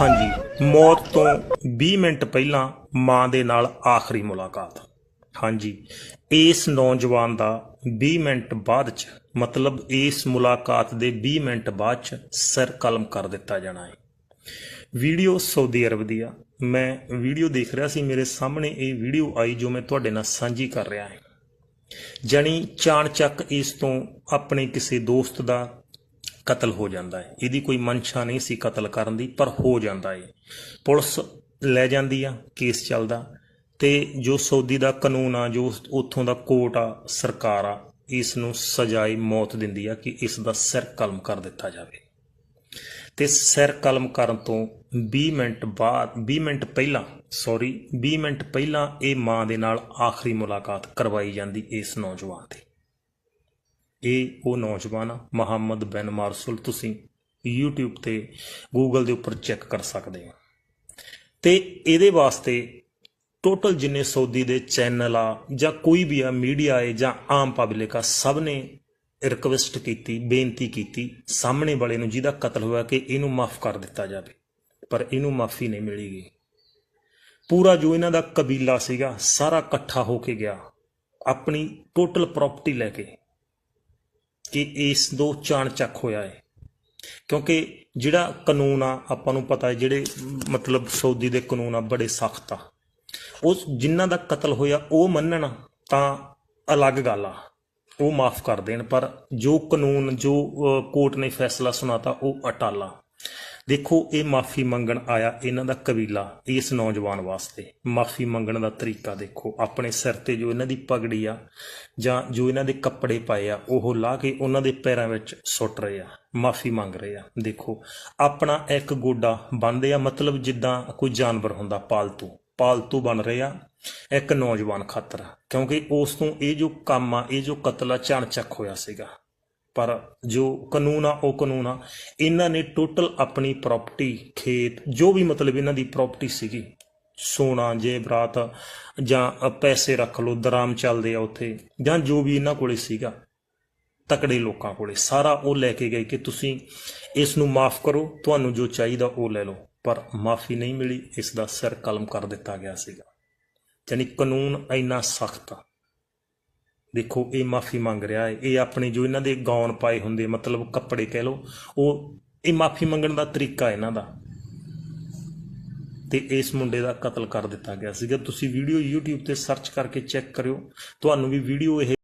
ਹਾਂਜੀ, ਮੌਤ ਤੋਂ 20 ਮਿੰਟ ਪਹਿਲਾਂ ਮਾਂ ਦੇ ਨਾਲ ਆਖਰੀ ਮੁਲਾਕਾਤ। ਹਾਂਜੀ, ਇਸ ਨੌਜਵਾਨ ਦਾ 20 ਮਿੰਟ ਬਾਅਦ ਚ, ਮਤਲਬ ਇਸ ਮੁਲਾਕਾਤ ਦੇ 20 ਮਿੰਟ ਬਾਅਦ ਚ ਸਿਰ ਕਲਮ ਕਰ ਦਿੱਤਾ ਜਾਣਾ ਹੈ। ਵੀਡੀਓ ਸਾਊਦੀ ਅਰਬ ਦੀ ਆ। ਮੈਂ ਵੀਡੀਓ ਦੇਖ ਰਿਹਾ ਸੀ, ਮੇਰੇ ਸਾਹਮਣੇ ਇਹ ਵੀਡੀਓ ਆਈ ਜੋ ਮੈਂ ਤੁਹਾਡੇ ਨਾਲ ਸਾਂਝੀ ਕਰ ਰਿਹਾ ਹਾਂ। ਜਣੀ ਚਾਣਚੱਕ ਇਸ ਤੋਂ ਆਪਣੇ ਕਿਸੇ ਦੋਸਤ ਦਾ ਕਤਲ ਹੋ ਜਾਂਦਾ ਹੈ। ਇਹਦੀ ਕੋਈ ਮਨਸ਼ਾ ਨਹੀਂ ਸੀ ਕਤਲ ਕਰਨ ਦੀ, ਪਰ ਹੋ ਜਾਂਦਾ ਹੈ। ਪੁਲਿਸ ਲੈ ਜਾਂਦੀ ਆ, ਕੇਸ ਚੱਲਦਾ। ਤੇ ਜੋ ਸਾਊਦੀ ਦਾ ਕਾਨੂੰਨ ਆ, ਜੋ ਉੱਥੋਂ ਦਾ ਕੋਰਟ ਆ, ਸਰਕਾਰ ਆ, ਇਸ ਨੂੰ ਸਜ਼ਾਏ ਮੌਤ ਦਿੰਦੀ ਆ ਕਿ ਇਸ ਦਾ ਸਿਰ ਕਲਮ ਕਰ ਦਿੱਤਾ ਜਾਵੇ। ਤੇ ਸਿਰ ਕਲਮ ਕਰਨ ਤੋਂ 20 ਮਿੰਟ ਬਾਅਦ 20 ਮਿੰਟ ਪਹਿਲਾਂ ਸੌਰੀ 20 ਮਿੰਟ ਪਹਿਲਾਂ ਇਹ ਮਾਂ ਦੇ ਨਾਲ ਆਖਰੀ ਮੁਲਾਕਾਤ ਕਰਵਾਈ ਜਾਂਦੀ ਇਸ ਨੌਜਵਾਨ ਦੀ। ਇਹ ਉਹ ਨੌਜਵਾਨ ਆ ਮੁਹੰਮਦ ਬਿਨ ਮਾਰਸੁਲ ਤੁਸੀਂ YouTube ਤੇ Google ਦੇ ਉੱਪਰ ਚੈੱਕ ਕਰ ਸਕਦੇ ਹੋ। ਤੇ ਇਹਦੇ ਵਾਸਤੇ ਟੋਟਲ ਜਿੰਨੇ ਸੌਦੀ ਦੇ ਚੈਨਲ ਆ ਜਾਂ ਕੋਈ ਵੀ ਆ ਮੀਡੀਆ ਏ ਜਾਂ ਆਮ ਪਬਲਿਕ ਆ, ਸਭ ਨੇ ਰਿਕਵੈਸਟ ਕੀਤੀ, ਬੇਨਤੀ ਕੀਤੀ, ਸਾਹਮਣੇ ਵਾਲੇ ਨੂੰ ਜਿਹਦਾ ਕਤਲ ਹੋਇਆ ਕਿ ਇਹਨੂੰ ਮਾਫ ਕਰ ਦਿੱਤਾ ਜਾਵੇ, ਪਰ ਇਹਨੂੰ ਮਾਫੀ ਨਹੀਂ ਮਿਲੀਗੀ। ਪੂਰਾ ਜੋ ਇਹਨਾਂ ਦਾ ਕਬੀਲਾ ਸੀਗਾ, ਸਾਰਾ ਇਕੱਠਾ ਹੋ ਕੇ ਗਿਆ, ਆਪਣੀ ਟੋਟਲ ਪ੍ਰਾਪਰਟੀ ਲੈ ਕੇ। ਕਿ ਇਸ ਦੋ ਚਾਣ ਚੱਕ ਹੋਇਆ ਹੈ ਕਿਉਂਕਿ ਜਿਹੜਾ ਕਾਨੂੰਨ ਆ, ਆਪਾਂ ਨੂੰ ਪਤਾ ਹੈ ਜਿਹੜੇ ਮਤਲਬ ਸਾਊਦੀ ਦੇ ਕਾਨੂੰਨ ਆ, ਬੜੇ ਸਖਤ ਆ। ਉਸ ਜਿਨ੍ਹਾਂ ਦਾ ਕਤਲ ਹੋਇਆ, ਉਹ ਮੰਨਣ ਤਾਂ ਅਲੱਗ ਗੱਲ ਆ। ਉਹ ਮਾਫ ਕਰ ਦੇਣ, ਪਰ ਜੋ ਕਾਨੂੰਨ, ਜੋ ਕੋਰਟ ਨੇ ਫੈਸਲਾ ਸੁਣਾਤਾ, ਉਹ ਅਟਾਲਾ ਦੇਖੋ, ਇਹ ਮਾਫੀ ਮੰਗਣ ਆਇਆ ਇਹਨਾਂ ਦਾ ਕਬੀਲਾ, ਇਸ ਨੌਜਵਾਨ ਵਾਸਤੇ। ਮਾਫੀ ਮੰਗਣ ਦਾ ਤਰੀਕਾ ਦੇਖੋ, ਆਪਣੇ ਸਿਰ ਤੇ ਜੋ ਇਹਨਾਂ ਦੀ ਪਗੜੀ ਆ, ਜਾਂ ਜੋ ਇਹਨਾਂ ਦੇ ਕੱਪੜੇ ਪਾਏ ਆ, ਉਹ ਲਾ ਕੇ ਉਹਨਾਂ ਦੇ ਪੈਰਾਂ ਵਿੱਚ ਸੁੱਟ ਰਹੇ ਆ, ਮਾਫੀ ਮੰਗ ਰਹੇ ਆ। ਦੇਖੋ, ਆਪਣਾ ਇੱਕ ਗੋਡਾ ਬੰਨਦੇ ਆ, ਮਤਲਬ ਜਿੱਦਾਂ ਕੋਈ ਜਾਨਵਰ ਹੁੰਦਾ, ਪਾਲਤੂ। ਪਾਲਤੂ ਬਣ ਰਹੇ ਆ, ਇੱਕ ਨੌਜਵਾਨ ਖਾਤਰ। ਕਿਉਂਕਿ ਉਸ ਤੋਂ ਇਹ ਜੋ ਕੰਮ ਆ, ਇਹ ਜੋ ਕਤਲ ਆ ਚਾਣਚੱਕ ਹੋਇਆ ਸੀਗਾ। ਪਰ ਜੋ ਕਾਨੂੰਨ ਆ, ਉਹ ਕਾਨੂੰਨ ਆ। ਇਹਨਾਂ ਨੇ ਟੋਟਲ ਆਪਣੀ ਪ੍ਰਾਪਰਟੀ ਖੇਤ, ਜੋ ਵੀ ਮਤਲਬ ਇਹਨਾਂ ਦੀ ਪ੍ਰਾਪਰਟੀ ਸੀਗੀ, ਸੋਨਾ ਜੇਵਰਾਤ ਜਾਂ ਪੈਸੇ ਰੱਖ ਲਓ, ਦਰਾਮ ਚੱਲਦੇ ਆ ਉੱਥੇ, ਜਾਂ ਜੋ ਵੀ ਇਹਨਾਂ ਕੋਲੇ ਸੀਗਾ, ਤਕੜੇ ਲੋਕਾਂ ਕੋਲੇ, ਸਾਰਾ ਉਹ ਲੈ ਕੇ ਗਏ ਕਿ ਤੁਸੀਂ ਇਸ ਨੂੰ ਮਾਫ ਕਰੋ, ਤੁਹਾਨੂੰ ਜੋ ਚਾਹੀਦਾ ਉਹ ਲੈ ਲਓ। ਪਰ ਮਾਫੀ ਨਹੀਂ ਮਿਲੀ, ਇਸ ਦਾ ਸਿਰ ਕਲਮ ਕਰ ਦਿੱਤਾ ਗਿਆ ਸੀਗਾ। ਯਾਨੀ ਕਾਨੂੰਨ ਇੰਨਾ ਸਖਤ ਆ। ਦੇਖੋ, ਇਹ ਮਾਫੀ ਮੰਗ ਰਿਹਾ ਹੈ। ਇਹ ਆਪਣੇ ਜੋ ਇਹਨਾਂ ਦੇ ਗਾਉਣ ਪਾਏ ਹੁੰਦੇ, ਮਤਲਬ ਕੱਪੜੇ ਕਹਿ ਲਓ, ਉਹ ਇਹ ਮਾਫੀ ਮੰਗਣ ਦਾ ਤਰੀਕਾ ਇਹਨਾਂ ਦਾ। ਤੇ ਇਸ ਮੁੰਡੇ ਦਾ ਕਤਲ ਕਰ ਦਿੱਤਾ ਗਿਆ ਸੀਗਾ। ਤੁਸੀਂ ਵੀਡੀਓ YouTube ਤੇ ਸਰਚ ਕਰਕੇ ਚੈੱਕ ਕਰਿਓ। ਤੁਹਾਨੂੰ ਵੀ ਵੀਡੀਓ ਇਹ